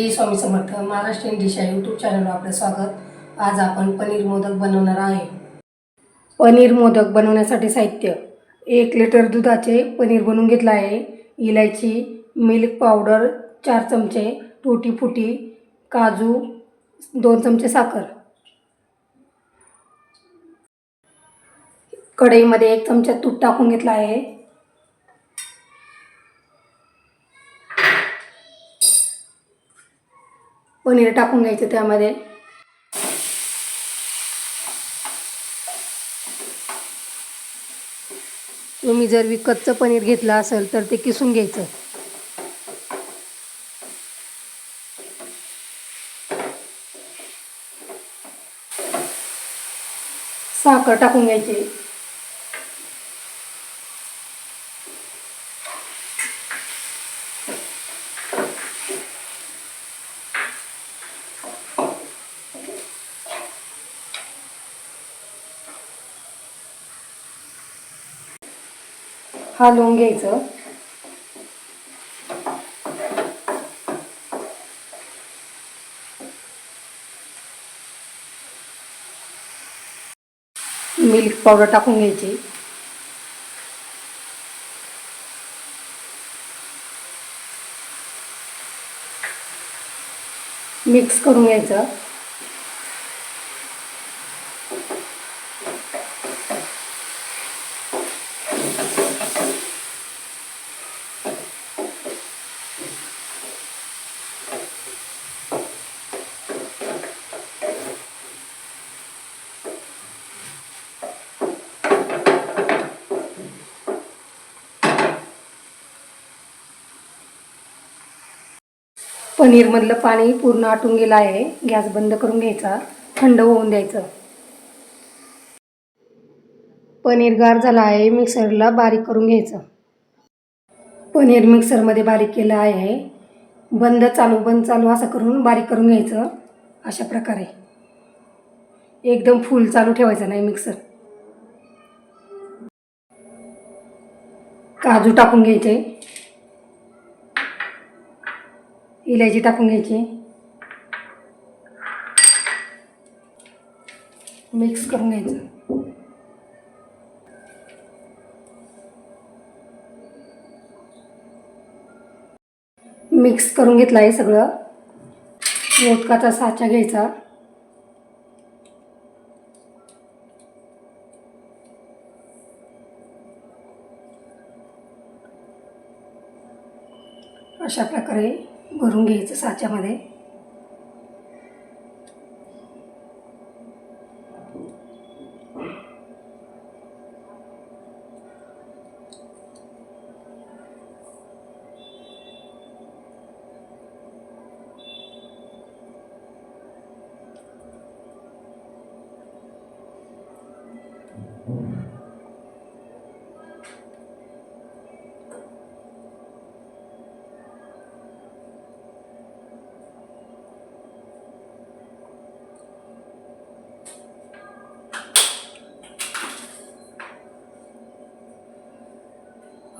श्री स्वामी समर्थ महाराष्ट्रीयन डिशा यूट्यूब चॅनलवर आपलं स्वागत. आज आपण पनीर मोदक बनवणार आहे. पनीर मोदक बनवण्यासाठी साहित्य. एक लिटर दुधाचे पनीर बनवून घेतलं आहे. इलायची मिल्क पावडर चार चमचे टुटी फुटी काजू दोन चमचे साखर. कढईमध्ये एक चमचा तूप टाकून घेतला आहे. पनीर टाकून घ्यायचं त्यामध्ये. तुम्ही जर विकतचं पनीर घेतलं असेल तर ते किसून घ्यायचं. साखर टाकून घ्यायची. हलवून घ्यायचं. मिल्क पावडर टाकून घ्यायची. मिक्स करून घ्यायचं. पनीरमधलं पाणी पूर्ण आटून गेलं आहे. गॅस बंद करून घ्यायचा. थंड होऊन द्यायचं. पनीर गार झालं आहे. मिक्सरला बारीक करून घ्यायचं. पनीर मिक्सरमध्ये बारीक केलं आहे. बंद चालू बंद चालू असं करून बारीक करून घ्यायचं. अशा प्रकारे. एकदम फुल चालू ठेवायचं नाही मिक्सर. काजू टाकून घ्यायचे. इलायची टाकून घ्यायची. मिक्स करून घ्यायचं. मिक्स करून घेतलं आहे सगळं. मोदकाचा साचा घ्यायचा. अशा प्रकारे भरून घ्यायचं साच्यामध्ये.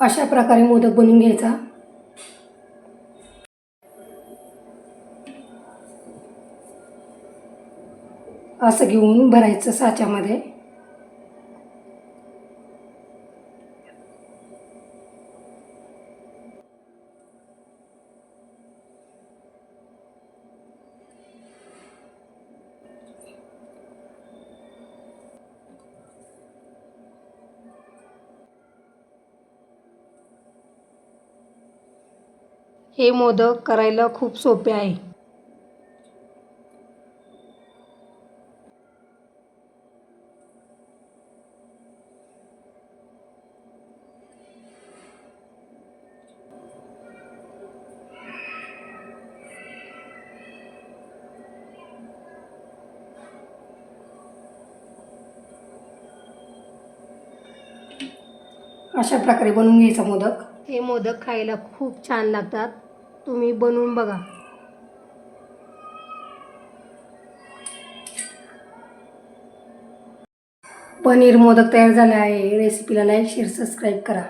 अशा प्रकारे मोदक बनवून घ्यायचा. असं घेऊन भरायचं साच्यामध्ये. हे मोदक करायला खूप सोपे आहे. अशा प्रकारे बनवून घ्यायचा मोदक? हे मोदक खायला खूप छान लागतात. तुम्ही बनवून बघा. पनीर मोदक तयार झाले आहे. रेसिपीला लाईक शेअर सबस्क्राईब करा.